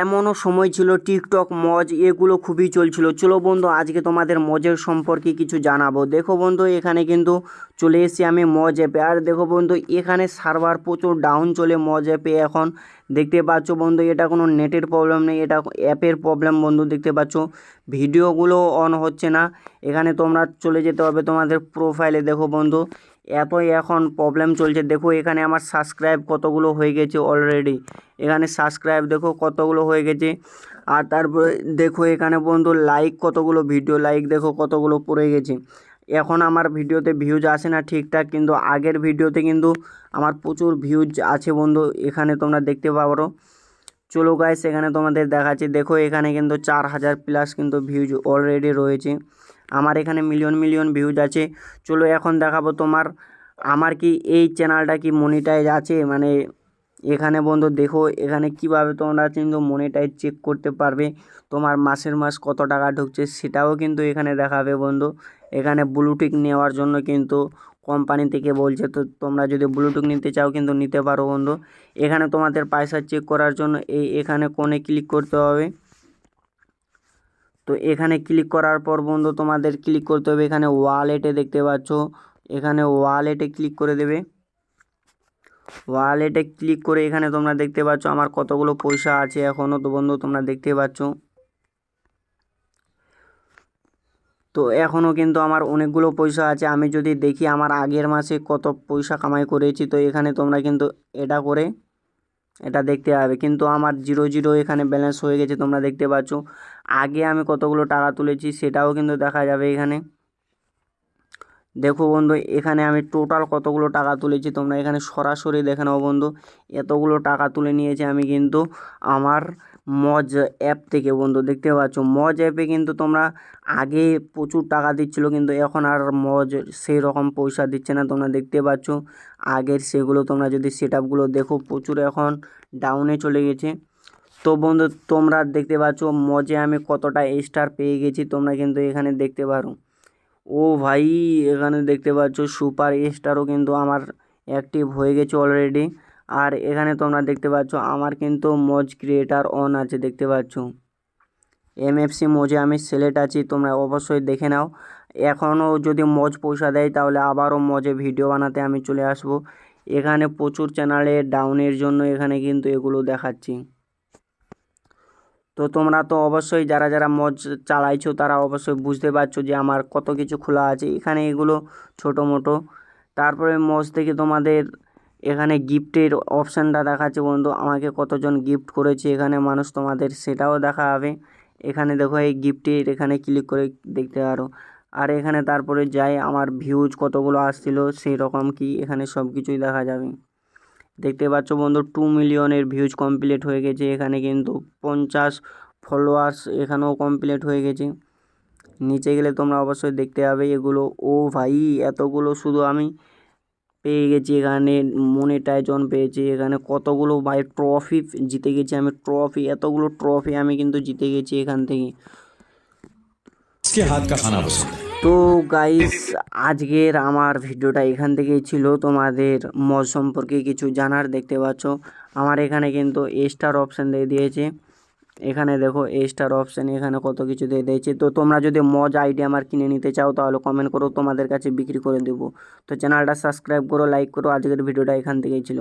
এমনও সময় ছিল টিকটক, মজ এগুলো খুবই চলছিল। চলো বন্ধু, আজকে তোমাদের মজের সম্পর্কে কিছু জানাব। দেখো বন্ধু, এখানে কিন্তু চলে এসেছি আমি মজ অ্যাপে। আর দেখো বন্ধু, এখানে সার্ভার প্রচুর ডাউন চলে মজ অ্যাপে এখন। দেখতে পাচ্ছ বন্ধু, এটা কোনো নেটের প্রবলেম নেই, এটা অ্যাপের প্রবলেম বন্ধু, দেখতে পাচ্ছ। ভিডিওগুলো অন হচ্ছে না। এখানে তোমরা চলে যেতে হবে তোমাদের প্রোফাইলে দেখো বন্ধু এতই এখন প্রবলেম চলছে। দেখো এখানে আমার সাবস্ক্রাইব কতগুলো হয়ে গেছে অলরেডি এখানে সাবস্ক্রাইব দেখো কতগুলো হয়ে গেছে। আর তারপরে দেখো এখানে বন্ধু লাইক কতগুলো ভিডিও লাইক দেখো কতগুলো পড়ে গেছে। এখন আমার ভিডিওতে ভিউজ আসে না ঠিকঠাক, কিন্তু আগের ভিডিওতে কিন্তু আমার প্রচুর ভিউজ আছে বন্ধু। এখানে তোমরা দেখতে পারো। চলো গাইস এখানে তোমাদের দেখাচ্ছি। দেখো এখানে কিন্তু চার হাজার প্লাস কিন্তু ভিউজ অলরেডি রয়েছে। আমার এখানে মিলিয়ন মিলিয়ন ভিউজ আছে। চলো এখন দেখাবো তোমার, আমার কি এই চ্যানেলটা কি মনিটাইজ আছে? মানে এখানে বন্ধু দেখো, এখানে কীভাবে তোমরা কিন্তু মনিটাইজ চেক করতে পারবে, তোমার মাসের মাস কত টাকা ঢুকছে সেটাও কিন্তু এখানে দেখাবে বন্ধু। এখানে ব্লুটুথ নেওয়ার জন্য কিন্তু কোম্পানি থেকে বলছে, তো তোমরা যদি ব্লুটুথ নিতে চাও কিন্তু নিতে পারো বন্ধু। এখানে তোমাদের পয়সা চেক করার জন্য এই এখানে কোণে ক্লিক করতে হবে। তো এখানে ক্লিক করার পর বন্ধু তোমাদের ক্লিক করতে হবে। এখানে ওয়ালেটে দেখতে পাচ্ছ, এখানে ওয়ালেটে ক্লিক করে দেবে। ওয়ালেটে ক্লিক করে এখানে তোমরা দেখতে পাচ্ছ আমার কতগুলো পয়সা আছে এখনও তো বন্ধু তোমরা দেখতে পাচ্ছ। তো এখনও কিন্তু আমার অনেকগুলো পয়সা আছে। আমি যদি দেখি আমার আগের মাসে কত পয়সা কামাই করেছি, তো এখানে তোমরা কিন্তু এটা করে এটা দেখতে হবে কিন্তু আমার জিরো জিরো এখানে ব্যালেন্স হয়ে গেছে, তোমরা দেখতে পাচ্ছ। আগে আমি কতগুলো টাকা তুলেছি সেটাও কিন্তু দেখা যাবে এখানে। দেখো বন্ধু, এখানে আমি টোটাল কতগুলো টাকা তুলেছি তোমরা এখানে সরাসরি দেখে নাও বন্ধু। এতগুলো টাকা তুলে নিয়েছি আমি কিন্তু আমার মজ অ্যাপ থেকে বন্ধু, দেখতে পাচ্ছ? মজ অ্যাপে কিন্তু তোমরা আগে প্রচুর টাকা দিচ্ছিল কিন্তু এখন আর মজ সেই রকম পয়সা দিচ্ছে না তোমরা দেখতে পাচ্ছ। আগের সেগুলো তোমরা যদি সেট আপগুলো দেখো, প্রচুর এখন ডাউনে চলে গেছে। তো বন্ধু, তোমরা দেখতে পাচ্ছ মজে আমি কতটা স্টার পেয়ে গেছি, তোমরা কিন্তু এখানে দেখতে পারো। ও ভাই, এখানে দেখতে পাচ্ছ সুপার স্টারও কিন্তু আমার অ্যাক্টিভ হয়ে গেছে অলরেডি আর এখানে তোমরা দেখতে পাচ্ছ আমার কিন্তু মজ ক্রিয়েটার অন আছে, দেখতে পাচ্ছ। এমএফসি মজে আমি সিলেক্ট আছি, তোমরা অবশ্যই দেখে নাও। এখনও যদি মজ পয়সা দেয়, তাহলে আবারও মজে ভিডিও বানাতে আমি চলে আসব। এখানে প্রচুর চ্যানেলে ডাউনের জন্য এখানে কিন্তু এগুলো দেখাচ্ছি। তো তোমরা তো অবশ্যই যারা যারা মজ চালাইছো তারা অবশ্যই বুঝতে পারছ যে আমার কত কিছু খোলা আছে। এখানে এগুলো ছোটো মোটো। তারপরে মজ থেকে তোমাদের এখানে গিফটের অপশানটা দেখাচ্ছে বন্ধু। আমাকে কতজন গিফট করেছে, এখানে মানুষ তোমাদের সেটাও দেখা হবে। এখানে দেখো এই গিফটের এখানে ক্লিক করে দেখতে পারো। আর এখানে তারপরে যাই, আমার ভিউজ কতগুলো আসছিল সেই রকম কি এখানে সব কিছুই দেখা যাবে। দেখতে পাচ্ছ বন্ধু টু মিলিয়নের ভিউজ কমপ্লিট হয়ে গেছে। এখানে কিন্তু পঞ্চাশ ফলোয়ার্স এখানেও কমপ্লিট হয়ে গেছে। নিচে গেলে তোমরা অবশ্যই দেখতে পাবে এগুলো। ও ভাই, এতগুলো শুধু আমি পেয়ে গেছি, এখানে মনিটাইজন পেয়েছি। এখানে কতগুলো ভাই ট্রফি জিতে গেছি আমি ট্রফি এতগুলো ট্রফি আমি কিন্তু জিতে গেছি এখান থেকে। হাত কা খানা পছন্দ তো গাইস আজকের আমার ভিডিওটা এখান থেকেই ছিল। তোমাদের মজ সম্পর্কে কিছু জানার দেখতে পাচ্ছ। আমার এখানে কিন্তু এ স্টার অপশান দিয়ে দিয়েছে। এখানে দেখো এ স্টার অপশান এখানে কত কিছু দিয়ে দিয়েছে। তো তোমরা যদি মজ আইডি আমার কিনে নিতে চাও, তাহলে কমেন্ট করো, তোমাদের কাছে বিক্রি করে দেবো। তো চ্যানেলটা সাবস্ক্রাইব করো লাইক করো, আজকের ভিডিওটা এখান থেকেই ছিল।